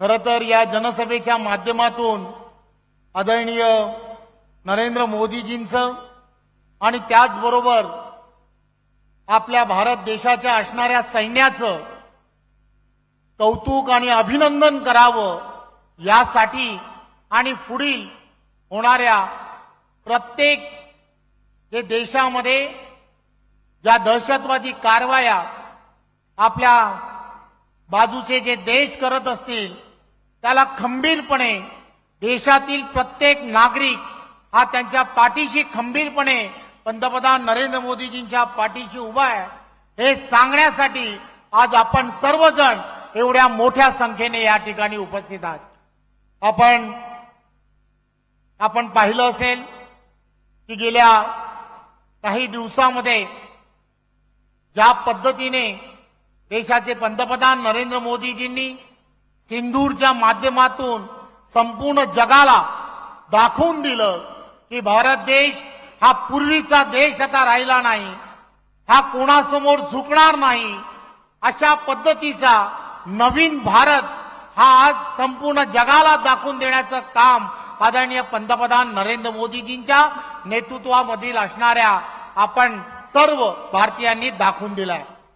खर तर या जनसभेच्या माध्यमातून आदरणीय नरेंद्र मोदीजींचं आणि त्याचबरोबर आपल्या भारत देशाच्या असणाऱ्या सैन्याचं कौतुक आणि अभिनंदन करावं यासाठी आणि पुढील होणाऱ्या प्रत्येक जे देशामध्ये ज्या दहशतवादी कारवाया आपल्या बाजूचे जे देश करत असतील त्याला खंबीरपणे देशातील प्रत्येक नागरिक हा त्यांच्या पाठीशी खंबीरपणे पंतप्रधान नरेंद्र मोदीजींच्या पाठीशी उभा आहे. हे सांगण्यासाठी आज आपण सर्वजण एवढ्या मोठ्या संख्येने या ठिकाणी उपस्थित आहात. आपण आपण पाहिलं असेल की गेल्या काही दिवसामध्ये ज्या पद्धतीने देशाचे पंतप्रधान नरेंद्र मोदीजींनी सिंदूरच्या माध्यमातून संपूर्ण जगाला दाखवून दिलं की भारत देश हा पूर्वीचा देश आता राहिला नाही हा कोणासमोर झुकणार नाही अशा पद्धतीचा नवीन भारत हा आज संपूर्ण जगाला दाखवून देण्याचं काम आदरणीय पंतप्रधान नरेंद्र मोदीजींच्या नेतृत्वामधील असणाऱ्या आपण सर्व भारतीयांनी दाखवून दिलंय.